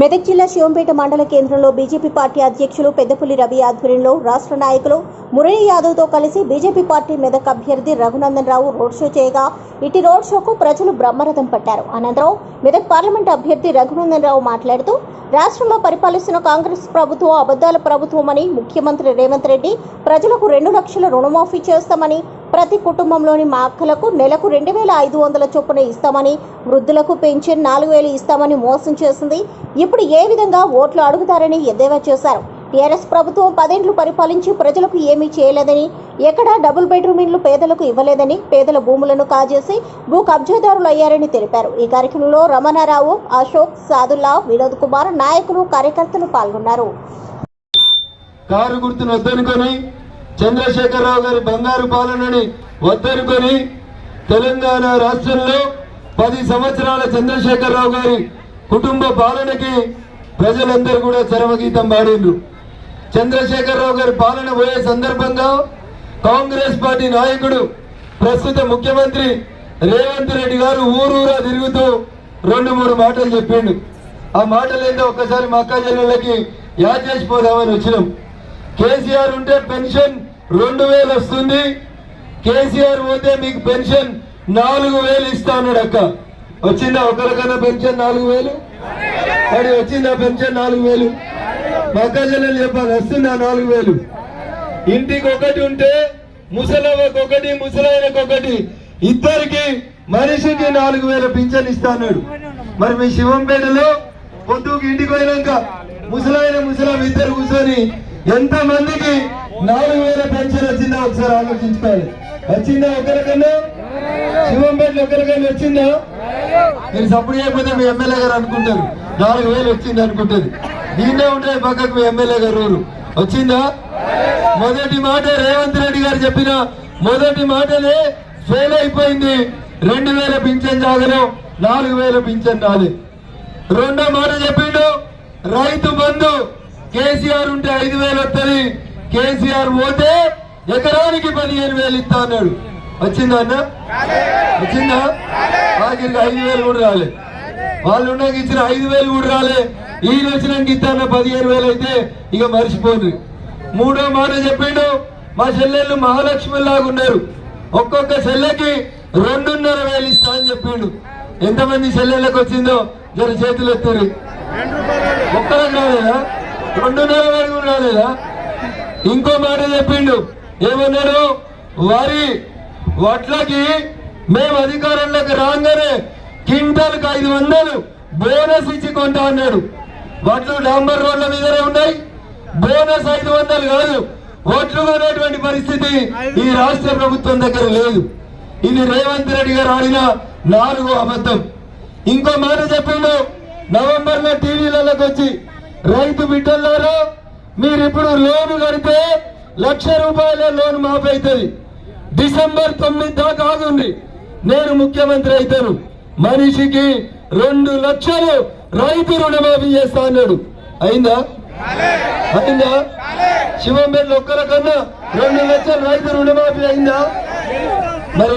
మెదక్ జిల్లా శివంపేట మండల కేంద్రంలో బీజేపీ పార్టీ అధ్యక్షులు పెద్దపుల్లి రవి ఆధ్వర్యంలో రాష్ట్ర నాయకులు మురళీ యాదవ్తో కలిసి బీజేపీ పార్టీ మెదక్ అభ్యర్థి రఘునందన్ రావు రోడ్ షో చేయగా ఇటు రోడ్ షోకు ప్రజలు బ్రహ్మరథం పట్టారు. అనంతరం మెదక్ పార్లమెంట్ అభ్యర్థి రఘునందన్ రావు మాట్లాడుతూ రాష్ట్రంలో పరిపాలిస్తున్న కాంగ్రెస్ ప్రభుత్వం అబద్ధాల ప్రభుత్వమని ముఖ్యమంత్రి రేవంత్ రెడ్డి ప్రజలకు రెండు లక్షల రుణమాఫీ చేస్తామని ప్రతి కుటుంబంలోని మా అక్కలకు నెలకు రెండు వేల ఐదు వందల చొప్పున ఇస్తామని వృద్ధులకు పెన్షన్ నాలుగు వేలు ఇస్తామని మోసం చేసింది. ఇప్పుడు ఏ విధంగా ఓట్లు అడుగుతారని ఎద్దేవా చేశారు. టీఆర్ఎస్ ప్రభుత్వం పదేండ్లు పరిపాలించి ప్రజలకు ఏమీ చేయలేదని ఎక్కడా డబుల్ బెడ్రూమ్ ఇండ్లు పేదలకు ఇవ్వలేదని పేదల భూములను కాజేసి భూ కబ్జాదారులు అయ్యారని తెలిపారు. ఈ కార్యక్రమంలో రమణారావు అశోక్ సాదుల్లా వినోద్ కుమార్ నాయకులు కార్యకర్తలు పాల్గొన్నారు. కారు గుర్తును చంద్రశేఖరరావు గారి బంగారు పాలనని వద్దనుకొని తెలంగాణ రాష్ట్రంలో పది సంవత్సరాల చంద్రశేఖరరావు గారి కుటుంబ పాలనకి ప్రజలందరూ కూడా చరమగీతం పాడిండ్రు. చంద్రశేఖరరావు గారి పాలన పోయే సందర్భంగా కాంగ్రెస్ పార్టీ నాయకుడు ప్రస్తుత ముఖ్యమంత్రి రేవంత్ రెడ్డి గారు ఊరూరా తిరుగుతూ రెండు మూడు మాటలు చెప్పిండు. ఆ మాటలు ఏంటో ఒక్కసారి మా అక్క చెల్లెళ్ళకి యాద్ చేసిపోదామని వచ్చినాం. కేసీఆర్ ఉంటే పెన్షన్ రెండు వేలు వస్తుంది. కేసీఆర్ పోతే మీకు పెన్షన్ నాలుగు వేలు ఇస్తా అన్నాడు అక్క. వచ్చిందా ఒకరికన్నా పెన్షన్ నాలుగు వేలు? అది వచ్చిందా పెన్షన్ నాలుగు వేలు? మా అక్క చెప్పాలి వస్తుందా నాలుగు వేలు? ఇంటికి ఒకటి ఉంటే ముసలవ్వకు ఒకటి ముసలైనకు ఒకటి. ఇద్దరికి మనిషికి నాలుగు వేల పింఛన్ ఇస్తా అన్నాడు. మరి మీ శివంపేటలో పొద్దుకి ఇంటికి పోయినాక ముసలాయన ముసలాం ఇద్దరు కూర్చొని ఎంత మందికి నాలుగు వేల పెన్షన్ వచ్చిందా? ఒకసారి ఆలోచించుకోవాలి. వచ్చిందా ఒకరికన్నా శివంపేటలో ఒకరికన్నా వచ్చిందా? మీరు సప్పుడు చేయకపోతే మీ ఎమ్మెల్యే గారు అనుకుంటారు. నాలుగు వేలు వచ్చింది అనుకుంటుంది దీన్నే ఉంటాయి పక్కకు మీ ఎమ్మెల్యే గారు ఊరు వచ్చిందా? మొదటి మాట రేవంత్ రెడ్డి గారు చెప్పిన మొదటి మాటనే ఫెయిల్ అయిపోయింది. రెండు వేల పింఛన్ జాగరం నాలుగు వేల పింఛన్ రాలే. రెండో మాట చెప్పిండు రైతు బంధు కేసీఆర్ ఉంటే ఐదు వేలు వస్తుంది కేసీఆర్ పోతే ఎకరానికి పదిహేను వేలు ఇస్తా అన్నాడు. వచ్చిందా అన్న? వచ్చిందా? ఆఖరికి ఐదు వేలు కూడా రాలే. వాళ్ళు ఉన్నాక ఇచ్చిన ఐదు వేలు కూడా రాలే. ఈయన వచ్చినాక ఇస్తాన పదిహేను వేలు అయితే ఇక మర్చిపోండి మూడో మాట చెప్పిండు మా చెల్లెళ్ళు మహాలక్ష్మి లాగా ఉన్నారు. ఒక్కొక్క చెల్లెకి రెండున్నర వేలు ఇస్తా అని చెప్పిండు. ఎంతమంది చెల్లెళ్ళకి వచ్చిందో జర చేతులు ఎత్తురు ఒక్కరికి రాలేదా? రెండున్నర వేలు కూడా రాలేదా? ఇంకో మాట చెప్పిండు. ఏమన్నాడు? వరి వడ్లకి మేము అధికారంలోకి రాగానే క్వింటాల్కి ఐదు వందలు బోనస్ ఇచ్చి కొంటా అన్నాడు. వడ్లు డాంబర్ రోడ్ల మీదనే ఉన్నాయి. బోనస్ ఐదు వందలు కాదు. ఓట్లు కొనేటువంటి పరిస్థితి ఈ రాష్ట్ర ప్రభుత్వం దగ్గర లేదు. ఇది రేవంత్ రెడ్డి గారు ఆడిన నాలుగో అబద్ధం. ఇంకో మాట చెప్పిండు. నవంబర్లో టీవీలలోకి వచ్చి రైతు బిడ్డలారా మీరు ఇప్పుడు లోన్ కడితే లక్ష రూపాయల లోన్ మాఫీ అవుతుంది. డిసెంబర్ తొమ్మిది దాకా ఆగుంది. నేను ముఖ్యమంత్రి అవుతాను మనిషికి రెండు లక్షలు రైతు రుణమాఫీ చేస్తా అన్నాడు. అయిందా? అయిందా? శివంపేటలో ఒక్కరికన్నా రెండు లక్షలు రైతు రుణమాఫీ అయిందా? మరి